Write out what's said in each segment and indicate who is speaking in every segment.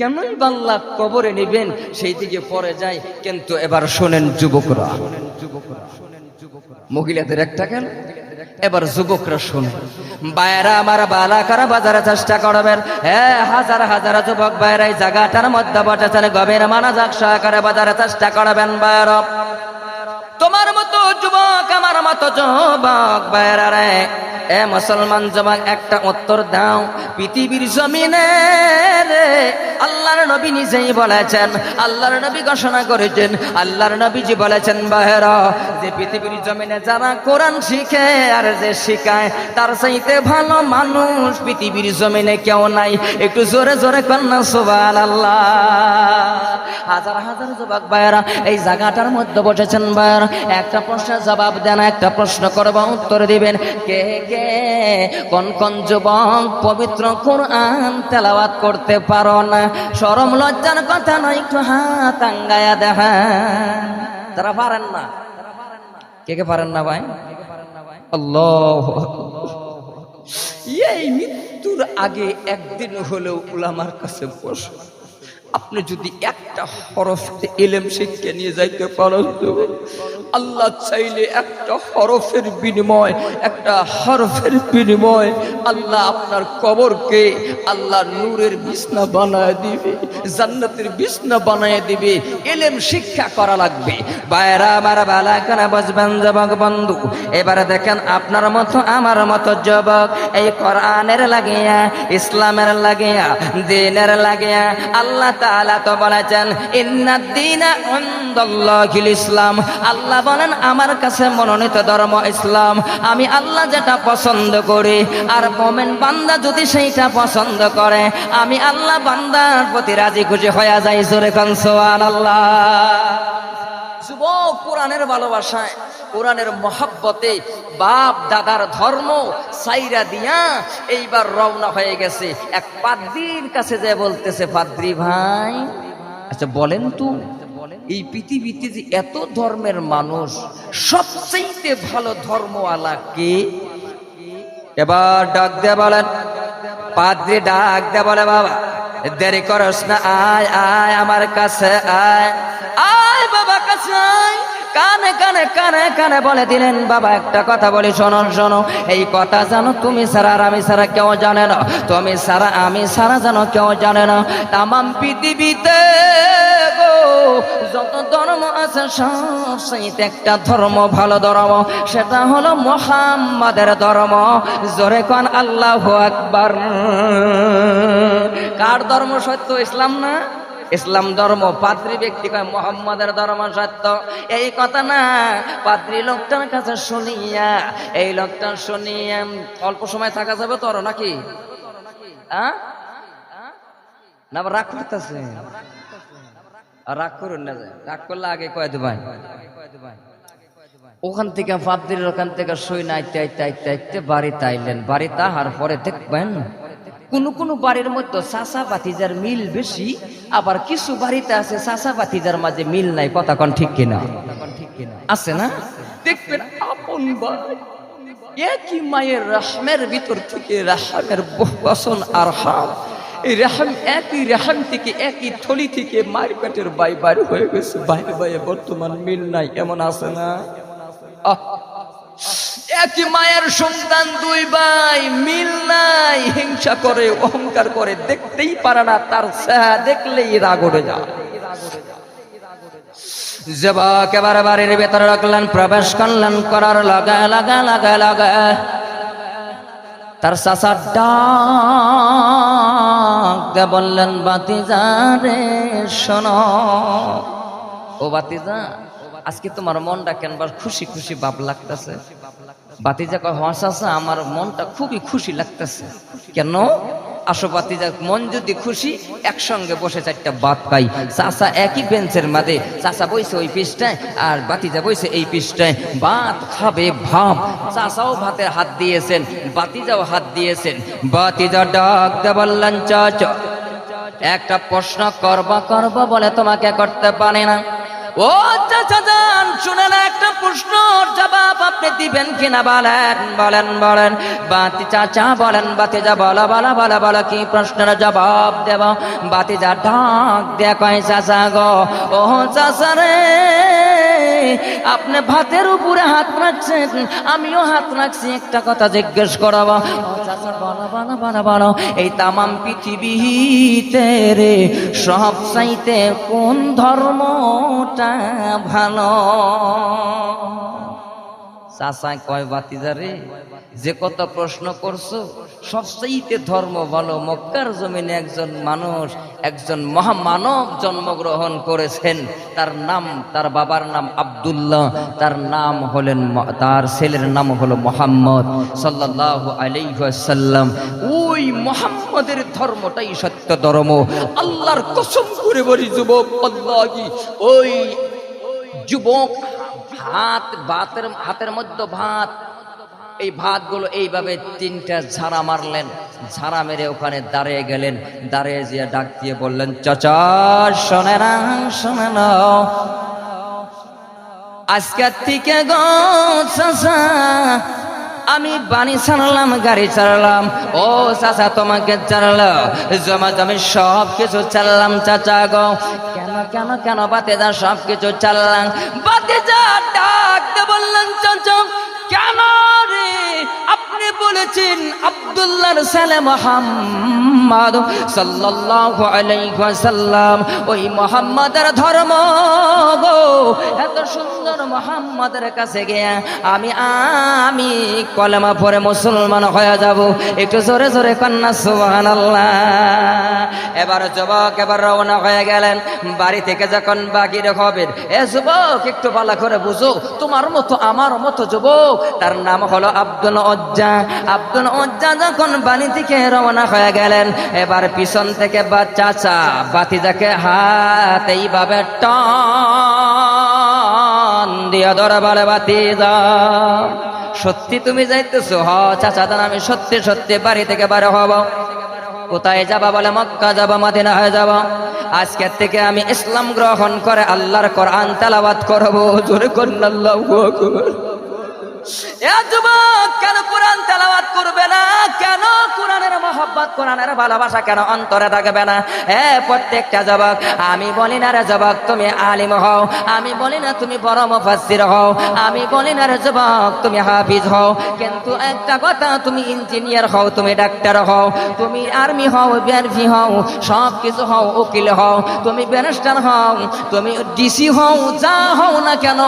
Speaker 1: কেনই বাংলা কবরে নিবেন? সেই দিকে পরে যায় কিন্তু এবার শোনেন যুবকরা। মহিলাদের একটা কেন? এবার যুবকরা শুনে বাইরা আমার বালা করা বাজারে চেষ্টা করবেন? হ্যাঁ হাজার হাজার যুবক বাইরাই জায়গাটার মধ্যে বসেছেন। গভীর মানা যাক সহকারে বাজারে চেষ্টা করবেন বাইরা তোমার মতো যুবক, আমার মতো যুবক বাইরা রে। এ মুসলমান যুবক, একটা উত্তর দাও। পৃথিবীর জমিনে রে, আল্লাহর নবী নিজেই বলেছেন, আল্লাহর নবী ঘোষণা করেছেন, আল্লাহর নবীজি বলেছেন বাহেরা যে পৃথিবীর জমিনে যারা কোরআন শিখে আর যে শিখায়, তার চাইতে ভালো মানুষ পৃথিবীর জমিনে কেউ নাই। একটু জোরে জোরে কন্যা সুবান আল্লাহ হাজার হাজার যুবক, ভাইয়েরা, এই জায়গাটার মধ্যে বসেছেন, ভাইয়েরা। একটা প্রশ্নের জবাব দেন, একটা প্রশ্ন করব, উত্তর দিবেন, কে কে? কোন কোন যুবক পবিত্র কোরআন তেলাওয়াত করতে পারো না? সরম, লজ্জার কথা নয়, একটু হাত আঙ্গায়া দেখান। তারা পারেন না। কে কে পারেন না ভাই? আল্লাহ এই মৃত্যুর আগে একদিন হলেও উলামার কাছে বসো। আপনি যদি একটা হরফ এলেম শিক্ষা নিয়ে যাইতে পারেন আল্লাহ চাইলে একটা হরফের বিনিময়, একটা হরফের বিনিময় আল্লাহ আপনার কবরকে আল্লাহ নূরের বিছনা বানায় দিবে, জান্নাতের বিছনা বানায় দিবে, এলেম শিক্ষা করা লাগবে। বাইরা আমার বালা কেন বসবেন যুবক বন্ধু। এবারে দেখেন আপনার মতো, আমার মতো যুবক এই কোরআনের লাগিয়া, ইসলামের লাগিয়া, দিনের লাগিয়া, আল্লাহ তাআলা তো বলেছেন ইন্নাদ দীনা ইনদাল্লাহিল ইসলাম। আল্লাহ বলেন, আমার কাছে মনোনীত ধর্ম ইসলাম। আমি আল্লাহ যেটা পছন্দ করি, আর মোমেন বান্দা যদি সেইটা পছন্দ করে, আমি আল্লাহ বান্দার প্রতি রাজি খুশি হয়ে যাই। জোরে কান সুবহানাল্লাহ। যুবক, কোরআনের ভালোবাসায় কোরআনের মহাব্বতে বাপ দাদার ধর্ম সাইরা দিয়া এইবার রওনা হয়ে গেছে। এক পাদ্রির কাছে যে বলতেছে, পাদ্রি ভাই আচ্ছা বলেন তো, এই পৃথিবীতে যে এত ধর্মের মানুষ সবচেয়ে ভালো ধর্মওয়ালা কে? এবার ডাক দিয়ে বলেন, পাদ্রি, ডাক দিয়ে বলে, বাবা, দেরি করস না, আয় আয় আমার কাছে, আয়। আয় বাবা কাছে, আয়। কানে কানে কানে কানে বলে দিলেন, বাবা, একটা কথা বলি, শোনো শোনো। এই কথা জানো তুমি সারা আর আমি সারা কেউ জানে না। তুমি সারা আমি সারা জানো কেউ জানে না। তামাম পৃথিবীতে যত ধর্ম আছে সেইতে একটা ধর্ম ভালো ধর্ম। সেটা হলো মোহাম্মদের ধর্ম। জোরে কন আল্লাহ আকবার। কার ধর্ম সত্য? ইসলাম না? ইসলাম ধর্ম, পাদ্রী ব্যক্তি কয়, মোহাম্মদের ধর্ম সত্য এই কথা না, পাদ্রী লোকটার কাছে শুনিয়া, এই লোকটা শুনিয়া, অল্প সময় থাকা যাবে তোর নাকি আহ? না রাগ করতেছে রাগ করুন না। রাগ করলে আগে কয়ে দেবাই ওখান থেকে পাদ্রির ওখান থেকে সই না, আইতে আইতে আইতে আইতে বাড়িতে আইলেন বাড়িতে আহার পরে দেখবেন কোন কোন বাড়ির মধ্যে চাষা বাতিজার মিল বেশি, আবার কিছু বাড়িতে আছে চাষা বাতিজার মাঝে মিল নাই, কথা কন ঠিক কিনা? আছে না? দেখবেন আপন একই মায়ের রাহমের ভিতর থেকে রাহামের বসন আর হাম। এই রেহাম, একই রেহাম থেকে, একই থলি থেকে মায়ের পেটের বাই বাড়ি হয়ে গেছে বাইরে বাইরে বর্তমান মিল নাই, এমন আছে না? একই মায়ের সন্তান, দুই ভাই, মিল নাই, হিংসা করে, অহংকার করে, দেখতেই পারে না, তার চেহারা দেখলেই রাগ উঠে যায়। যুবক এবারে বাড়ির ভেতরে রাখলেন, প্রবেশ করলেন, করার লাগা লাগা লাগা লাগা। তার চাষার ডাক বললেন বাতিজা রে, শোনো। ও বাতিজা আজকে তোমার মনটা কেনবার খুশি খুশি ভাব লাগতেছে? বাতিজা কয় হস আছে আমার মনটা খুবই খুশি লাগতেছে। কেন? আসো বাতিজা, মন যদি খুশি, একসঙ্গে বসে চারটা ভাত খাই। চাষা একই বেঞ্চের মাঝে চাষা বইছে ওই পিসটায় আর বাতিজা বইছে এই পিসটায় ভাত খাবে ভাব। চাষাও ভাতের হাত দিয়েছেন, বাতিজাও হাত দিয়েছেন। বাতিজা ডাক দে বললেন, চাচ, একটা প্রশ্ন করবা, করব বলে তোমাকে করতে পারে না। ও চাচা যান শুনেন, একটা প্রশ্ন জবাব আপনি দিবেন কিনা বলেন বলেন বলেন। বাতি চাচা, বলেন বাতি যা বলা বলা বলা বলা, কি প্রশ্নের জবাব দেব? বাতি যা ঢাক দেয়া কয়, চাচা গো, ও চাচা রে আপনি ভাতের উপরে হাত রাখছেন, আমিও হাত রাখছি, একটা কথা জিজ্ঞেস করাবো। এই তামাম পৃথিবীতে রে, সব চাইতে কোন ধর্মটা ভালো? চাচা কয় বাতিজারে যে কত প্রশ্ন করছ, সবচাইতে ধর্ম ভালো মক্কার জমিনে একজন মানুষ, একজন মহামানব জন্মগ্রহণ করেছেন। তার নাম, তার বাবার নাম আব্দুল্লাহ, তার নাম হলেন তার ছেলের নাম হলো মোহাম্মদ সাল্লাহ আলাইসাল্লাম ওই মোহাম্মদের ধর্মটাই সত্য ধর্ম। আল্লাহর কসম করে বলি, যুবক ওই যুবক ভাত ভাতের হাতের মধ্যে ভাত। এই ভাতগুলো এইভাবে তিনটা ঝাড়া মারলেন, ঝাড়া মেরে ওখানে দাঁড়িয়ে গেলেন। দাঁড়িয়ে যেয়ে ডাক দিয়ে বললেন, চাচা, শোনে না শোনে না। আজকের থেকে গো, চাচা আমি বাণী ছাড়লাম, গাড়ি চালালাম ও চাচা, তোমাকে চালালো জমা জমি সব কিছু চালালাম চাচা গো। কেন কেন কেন বাতে যা সব কিছু চালালাম বাতে যা ডাকতে বললাম চাচা। কেন বলেছেন আব্দুল্লাহর ছেলে মোহাম্মদ সাল্লাল্লাহু আলাইহি ওয়াসাল্লাম। ওই মোহাম্মদের ধর্ম গো, এত সুন্দর মোহাম্মদের কাছে গিয়ে আমি আমি কলেমা পরে মুসলমান হয়ে যাব। একটু জোরে জোরে কন্যা, সুবহানাল্লাহ। এবার যুবক এবার রওনা হয়ে গেলেন। বাড়ি থেকে যখন বাগির হবেন, এ যুবক, একটু ভালো করে বুঝো, তোমার মতো, আমার মতো যুবক, তার নাম হলো আব্দুল অজ্জা আব্দুল অজ্জা যখন বাড়ি থেকে রওনা হয়ে গেলেন, এবার পিছন থেকে বা চাচা বাতিজাকে হাত এইভাবে টান দিয়া ধরা বলে বাতিজা সত্যি তুমি যাইতেছো? হ চাচা দান আমি সত্যি সত্যি বাড়ি থেকে বারে হব। কোথায় যাবা বলে, মক্কা যাবা মাদিনা হয়ে যাবা? আজকের থেকে আমি ইসলাম গ্রহণ করে আল্লাহর কোরআন তেলাওয়াত করব। জোরে যুবক কেন কোরআন করবে না? কেন কোরআনের মহব্বত, কোরআনের ভালোবাসা কেন অন্তরে থাকবে না? হে প্রত্যেকটা যুবক, আমি বলি না রে যুবক, তুমি আলিম হও। আমি বলি না তুমি বড় মুফাসসির হও। আমি বলি না রে যুবক, তুমি হাফিজ হও। কিন্তু একটা কথা, তুমি ইঞ্জিনিয়ার হও, তুমি ডাক্তার হও। তুমি আর্মি হও বিআরপি হও, সব কিছু হও, উকিল হও। তুমি ব্যারিস্টার হও, তুমি ডিসি হও, যা হও না কেন,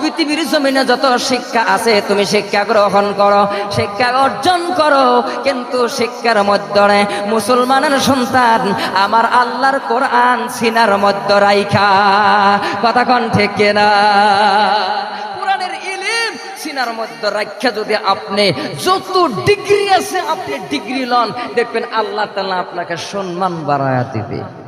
Speaker 1: পৃথিবীর জমিনে যত শিক্ষা আছে, তুমি শিক্ষা গ্রহণ করো। শিক্ষা অর্জন করো। কিন্তু শিক্ষার মধ্যে মুসলমানের সন্তান আমার আল্লাহর কোরআন, সিনার মধ্য রাইখা। কথা কন ঠিক না সিনার মধ্যে রাখা যদি আপনি যত ডিগ্রি আছে, আপনি ডিগ্রি লন। দেখবেন আল্লাহ তাআলা আপনাকে সম্মান বাড়ায়া দিবে।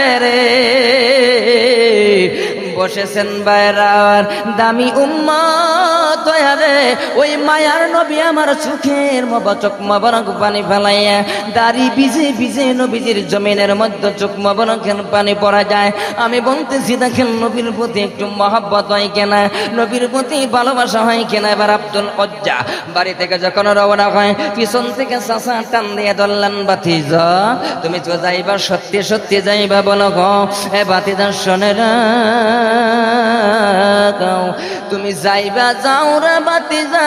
Speaker 1: রে বসেছেন বাইরার দামি উম্মত রে ওই মায়ার নবী আমার চোখের মবচক মবরক পানি ফেলাইয়া, দাড়ি ভিজে ভিজে নবীজির জমিনের মধ্যে চোখ মবরকের পানি পড়া যায়। আমি বলতেছি, দেখেন নবীর প্রতি একটু মহব্বত হয় কেনা? নবীর প্রতি ভালোবাসা হয় কেনা? এবার আব্দুল অজ্জা বাড়ি থেকে যখন রওনা হয়, পিছন থেকে চাষা টান দিয়ে ধরলেন বাতিজা তুমি তো যাইবা, সত্যি সত্যি যাইবা বলো গো, এ বাতিজা শোনে। তুমি যাইবা, যাও রে বাতিজা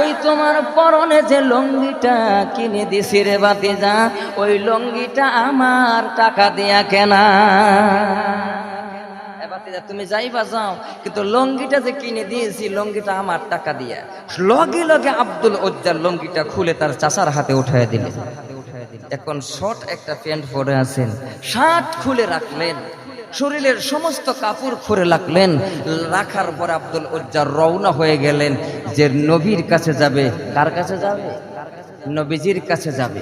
Speaker 1: ওই তোমার পরনে যে লঙ্গিটা কিনে দিছি রে বাতিজা ওই লঙ্গিটা আমার টাকা দিয়া কেনা। বাতিজা, তুমি যাইবা যাও কিন্তু লঙ্গিটা যে কিনে দিয়েছি লঙ্গিটা আমার টাকা দিয়া। লগে লগে আব্দুল ওজ্জার লঙ্গিটা খুলে তার চাচার হাতে উঠায় দিলেন এখন শর্ট একটা প্যান্ট পরে আছেন শার্ট খুলে রাখলেন। শরীরের সমস্ত কাপড় খুলে রাখলেন। রাখার পর আব্দুল উজ্জার রওনা হয়ে গেলেন যে নবীর কাছে যাবে। কার কাছে যাবে? নবীজির কাছে যাবে।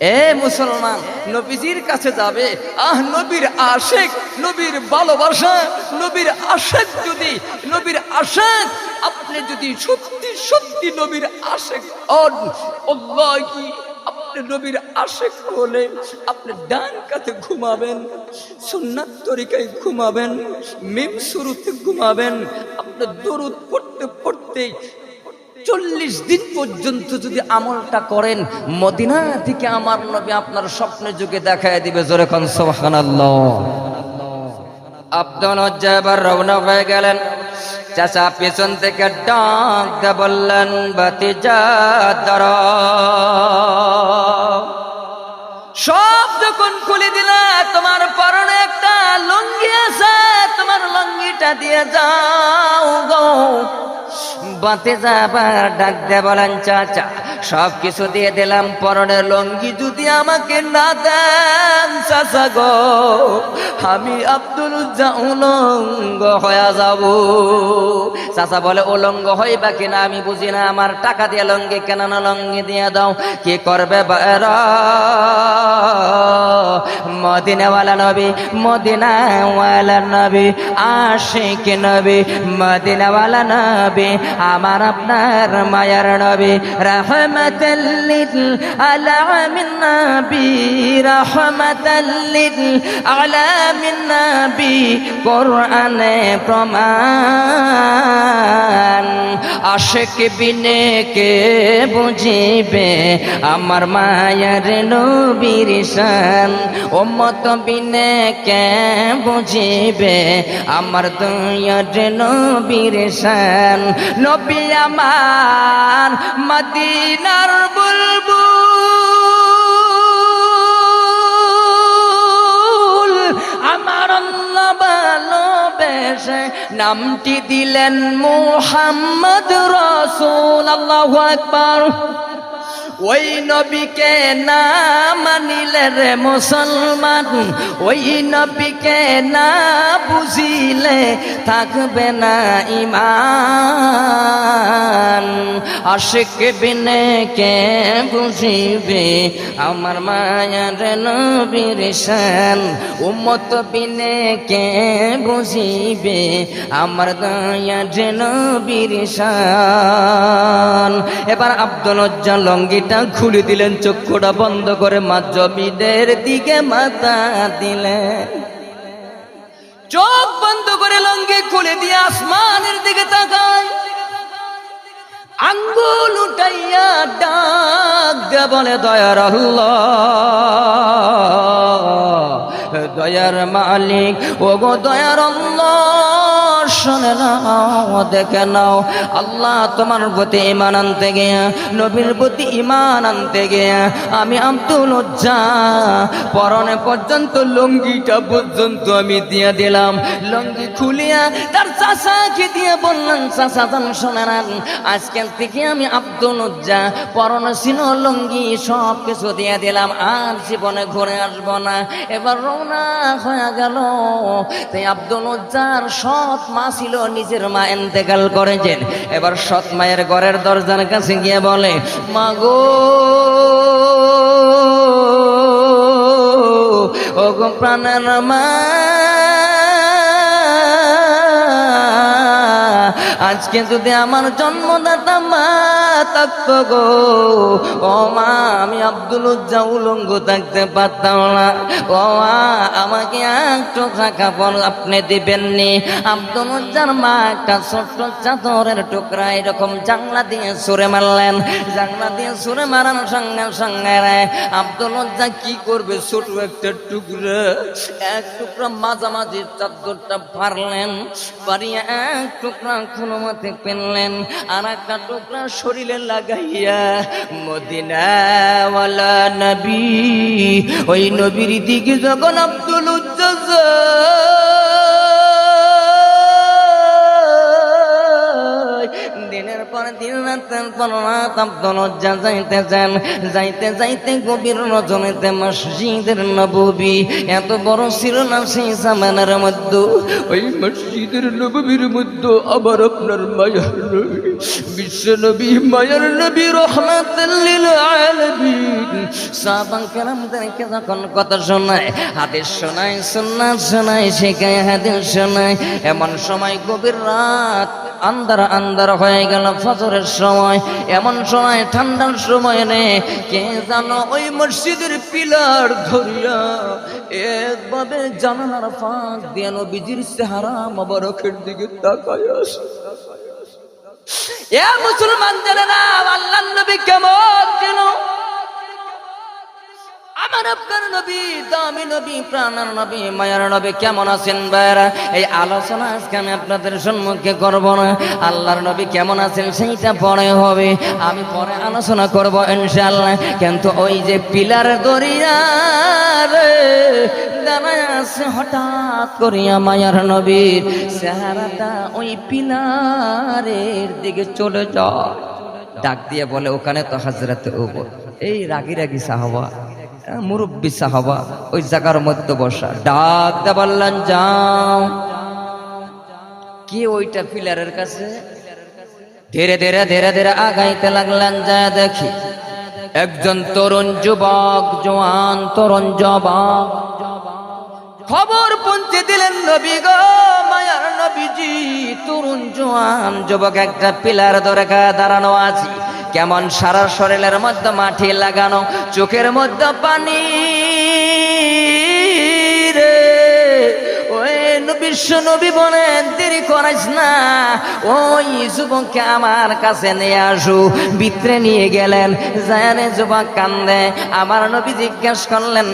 Speaker 1: এ মুসলমান, নবীজির কাছে যাবে। আহ, নবীর আশেক, নবীর ভালোবাসা, নবীর আশেক যদি, নবীর আশেক, আপনি যদি সত্যি সত্যি নবীর আশেক আপনি নবীর আশেক হলে আপনি ডান কাতে ঘুমাবেন, সুন্নাত তরিকায় ঘুমাবেন, মিম শুরুতে ঘুমাবেন, আপনি দরুদ পড়তে পড়তে চল্লিশ দিন পর্যন্ত যদি আমলটা করেন, মদিনা থেকে আমার নবী আপনার স্বপ্নে যুগে দেখায় দিবে, জোরে খান সোহান আব্দুল এবার রওনা হয়ে গেলেন। চাচা পেছন থেকে ডাক দিয়ে বললেন বাতি যা সব যখন খুলে দিলা, তোমার পরনে একটা লুঙ্গি আছে, তোমার লুঙ্গিটা দিয়ে যাও গো। বাতে যাবার ডাক দিয়ে বলেন চাচা সব কিছু দিয়ে দিলাম, পরনের লঙ্গি যদি আমাকে না দেন চাচা গো, আমি আব্দুল উলঙ্গ হয়ে যাব। চাচা বলে, উলঙ্গ হইবা কিনা আমি বুঝি না, আমার টাকা দিয়ে লঙ্গি কেন না লঙ্গি দিয়ে দাও, কি করবে বাইরা? মদিনাওয়ালা নবী মদিনাওয়ালা নবী, আশিক নবী, মদিনাওয়ালা নবী আমার আপনার মায়ার নবী, রহমতাল্লিল আলামিন নবী, রহমতাল্লিল আলামিন নবী, কোরআনে প্রমাণ। আশেক বিনে কে বুঝিবে আমার মায়ার নবীর শান? ওমত বিনে কে বুঝিবে আমার দুয়ার নবীর শান? নবী মদিনার বুলবু আমার ভালোবেসে নামটি দিলেন মোহাম্মদ রসুল আল্লাহ আকবার। ওই নবীকে না মানিলে রে মুসলমান। ওই নবীকে না বুঝিলে থাকবে না ইমান। আশেক বিনে কে বুঝিবে আমার মায়ার নবীর শান। উম্মত বিনে কে বুঝিবে আমার দয়ার নবীর শান। এবার আব্দুল উজ্জান লঙ্গিটা খুলে দিলেন, চক্ষুটা বন্ধ করে মা জমিদের দিকে মাথা দিলেন। চোখ বন্ধ করে লঙ্গে খুলে দিয়ে আসমানের দিকে তাকায়। আঙ্গুল উঠাইয়া ডাক বলে, দয়ার আল্লাহ, দয়ার মালিক ও গো দয়ার শোনে নাও, দেখে নাও। আল্লাহ তোমার প্রতি ইমান আনতে গিয়া, নবীর প্রতি ইমান আনতে গিয়া, আমি আব্দুল উজ্জা, পরনে পর্যন্ত লুঙ্গিটা পর্যন্ত আমি দিয়ে দিলাম। লুঙ্গি খুলিয়া তার চাষাকে দিয়ে বললেন চাষা জান শোনেন আজকাল থেকে আমি আব্দুল উজ্জা, পরনে ছিল লুঙ্গি সব কিছু দিয়ে দিলাম, আর জীবনে ঘুরে আসব না। এবার রওনা হয়ে গেল। তাই আব্দুল উজ্জার সৎ মা ছিল, নিজের মা এন্তেকাল করেছেন এবার সৎ মায়ের ঘরের দরজার কাছে গিয়ে বলে, মা গো ও গো প্রাণের মা, আজকে যদি আমার জন্মদাতা মা থাকতো ও মা, আমি আব্দুল থাকতে পারতাম না। ও মা, আমাকে একটু আপনি দিবেননি। আব্দুল উজ্জার মা একটা ছোট্ট চাদরের টুকরা এরকম জানলা দিয়ে সুরে মারলেন। জানলা দিয়ে সুরে মারার সঙ্গে সঙ্গে আব্দুল উজ্জা কি করবে? ছোট একটা টুকরো, এক টুকরা মাঝামাঝি চাদরটা পারলেন পারিয়া এক টুকরা কোনো মতে পেনলেন আর একটা টুকরা শরীরে লাগাইয়া মদিনাওয়ালা নবী ওই নবীর দিকে যখন আব্দুল উজ্জাজ পরে দিন রাতের পর রাত আব্দুল উজ্জা যাইতেছেন যাইতে যাইতে গভীর রজনীতে মসজিদের নববী এত বড় ছিল না সেই জামানার মধ্যে।
Speaker 2: ওই মসজিদের নবীর মধ্যে আবার আপনার মায়ার নবী বিশ্ব নবী মায়ার নবী রহমাতাল্লিল আলামিন।
Speaker 1: সাহাবান কেরামদেরকে যখন কথা শোনায় হাদিস শোনায় সুন্নাত শোনায় শেখায় হাদিস শোনায় এমন সময় গভীর রাত আন্দার আন্দার হয়ে গেল। ফজরের সময়, এমন সময়, ঠান্ডার সময় নে কে জানো ওই মসজিদের পিলার ধরিয়া একভাবে জানার ফাঁক দিয়ে নবীজির চেহারা মোবারকের দিকে
Speaker 2: তাকায় আসে।
Speaker 1: এ মুসলমান জানে না আল্লাহ নবী কেমন ছিল আমার আপনার নবী, দামি নবী, প্রাণার নবী, মায়ার নবী কেমন আছেন এই আলোচনা আপনাদের সম্মুখে করব না। আল্লাহর নবী কেমন আছেন সেইটা পরে হবে। আমি পরে আলোচনা করব ইনশাআল্লাহ। কিন্তু ওই যে পিলার দরিয়া রে দাঁড়ায় আছে হঠাৎ করিয়া মায়ার নবীর চেহারাটা ওই পিলারের দিকে চলে যায়। ডাক দিয়ে বলে, ওখানে তো হাজরাতে ওবর এই রাগি রাগি সাহাবা। মুরব্বী সাহাবা ওই জায়গার মধ্যে বসা। ডাক দে বললেন, যাও। কি ওইটা পিলারের কাছে? ধীরে ধীরে ধীরে ধীরে আগাইতে লাগলেন, যা দেখি, একজন তরুণ যুবক, জোয়ান তরুণ যুবক খবর পৌঁছে দিলেন নবী গো, মায়ার নবীজি, তরুণ, জোয়ান যুবক একটা পিলার ধরে দাঁড়ানো আছে। কেমন সারা শরীরের মধ্যে মাঠে লাগানো চোখের মধ্যে পানি। বিশ্ব নবী বলেন দেরি করাইস না। ওই যুবককে আমার কাছে নিয়ে আসু। ভিতরে নিয়ে গেলেন। জানে যুবক কান্দে। আমার নবী জিজ্ঞেস করলেন,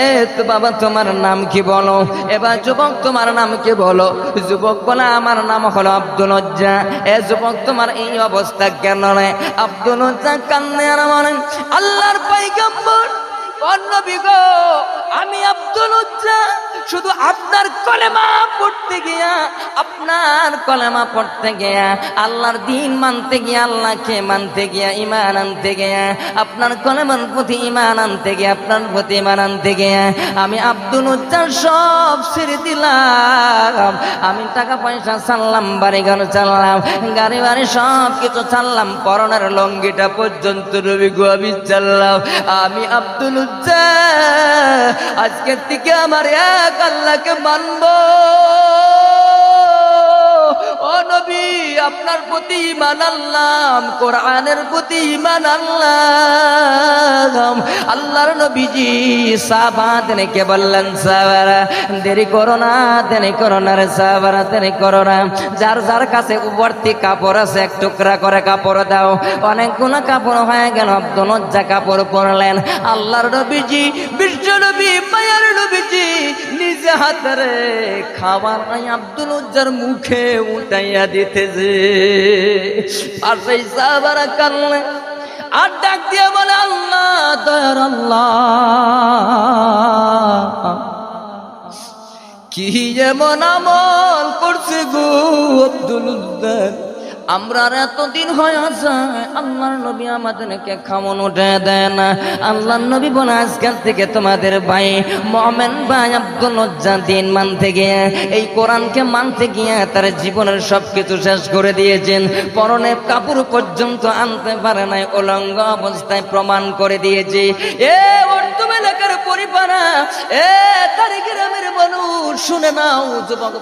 Speaker 1: এ তো বাবা, তোমার নাম কি বলো? এবার যুবক, তোমার নাম কি বলো? যুবক বলে, আমার নাম হলো আব্দুল উজ্জা এ যুবক, তোমার এই অবস্থা কেন রে? আব্দুল উজ্জা কান্দে আর বলেন আল্লাহর পাইগাম্বর নবী গো, আমি আব্দুল উজ্জা শুধু আপনার কলেমা পড়তে গিয়া, আপনার কলেমা পড়তে গিয়া, আল্লাহর দিন মানতে গিয়া, আল্লাহকে মানতে গিয়া ইমান আনতে গিয়া, আপনার কলেমার প্রতি ইমান আনতে গিয়া, আপনার প্রতি ইমান আনতে গিয়া, আমি আব্দুল উজ্জার সব ছেড়ে দিলাম। আমি টাকা পয়সা ছাড়লাম বাড়ি ঘর চাললাম গাড়ি বাড়ি সব কিছু ছাড়লাম, পরনের লঙ্গিটা পর্যন্ত রবি গোয়াবি চাললাম আমি আব্দুল উজ্জা আজকের থেকে আমার এক আল্লাহকে মানব। ও নবী, আপনার প্রতি ইমান আনলাম, কোরআনের প্রতি ইমান আনলাম। আল্লাহর নবীজি সাবা কে বললেন, সাবারা, দেরি করো না, দেরি করো না রে সাবারা, দেরি করো না। যার যার কাছে উপরতি কাপড় আছে, এক টুকরা করে কাপড় দাও। অনেকগুলো কাপড় হয়ে গেল উজ্জা কাপড় পরলেন। আল্লাহর নবীজি, বিশ্ব নবী, মায়ার নবীজি, নিজে হাতেরে খাবার আব্দুল উজ্জার মুখে উঠাইয়া দিতেছে। সেই সাহাবারা কানলে আর ডাক দিয়ে বলে, আল্লাহ, দয়ার আল্লাহ। কি যেমন আমল করছে গো আব্দুল উদ্দার? আমরা আর এতদিন হয়ে যায় আল্লাহর নবী আমাদেরকে খামন উঠে দেয় না আল্লাহর নবী বলে, আজকাল থেকে তোমাদের ভাই মমেন ভাই আব্দুল দিন মানতে গিয়ে, এই কোরআনকে মানতে গিয়ে তার জীবনের সব কিছু শেষ করে দিয়েছেন। পরনে কাপড় পর্যন্ত আনতে পারে নাই, উলঙ্গ অবস্থায় প্রমাণ করে দিয়েছে। এ অর্থম এলাকার পরিবারা, এ তারি গ্রামের মানুষ শুনে নাও, যুবক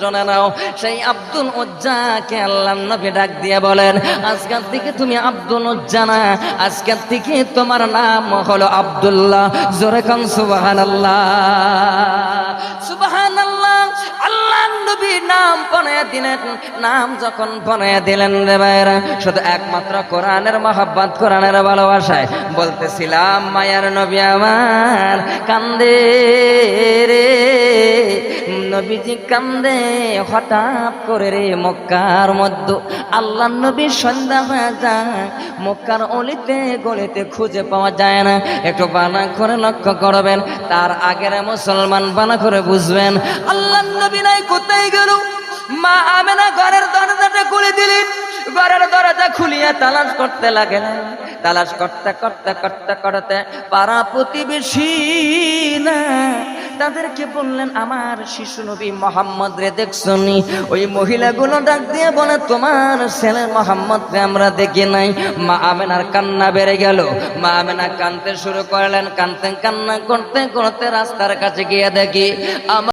Speaker 1: শুনে নাও। সেই আব্দুল উজ্জাকে আল্লাহ নবী ডাক দিয়ে বলেন, আজকের থেকে তুমি আব্দুল উজ্জা না আজকের থেকে তোমার নাম হলো আব্দুল্লাহ। জোরে কান, সুবহানাল্লাহ। সুবহানাল্লাহ। আল্লাহ নবী নাম পনে দিলেন। নাম যখন পনে দিলেন রে ভাইরা শুধু একমাত্র কোরআনের মহাব্বাত, কোরআনের ভালোবাসায় বলতেছিলাম, মায়ার নবী আমার কান্দে রে। নবীজি কান্দে, হঠাৎ করে রে মক্কার মধ্য। আল্লাহ নবী সন্ধ্যা হয়ে যায়, মক্কার অলিতে গলিতে খুঁজে পাওয়া যায় না। একটু বানা করে লক্ষ্য করবেন, তার আগের মুসলমান বানা করে বুঝবেন, আল্লাহ নবী নাই, কোথায় গেল? মা আমেনা ঘরের দরজাটা খুলে দিলেন। ঘরের দরজা খুলিয়ে তালাশ করতে লাগলেন তালাশ করতে করতে করতে করতে পাড়া প্রতিবেশী না, তাদেরকে বললেন, আমার শিশু নবী মোহাম্মদ রে দেখছনি? ওই মহিলাগুলো ডাক দিয়ে বলে, তোমার ছেলে মোহাম্মদ রে আমরা দেখি নাই। মা আমেনার কান্না বেড়ে গেল। মা আমেনা কানতে শুরু করলেন, কানতে কান্না করতে করতে রাস্তার কাছে গিয়ে দেখি আমার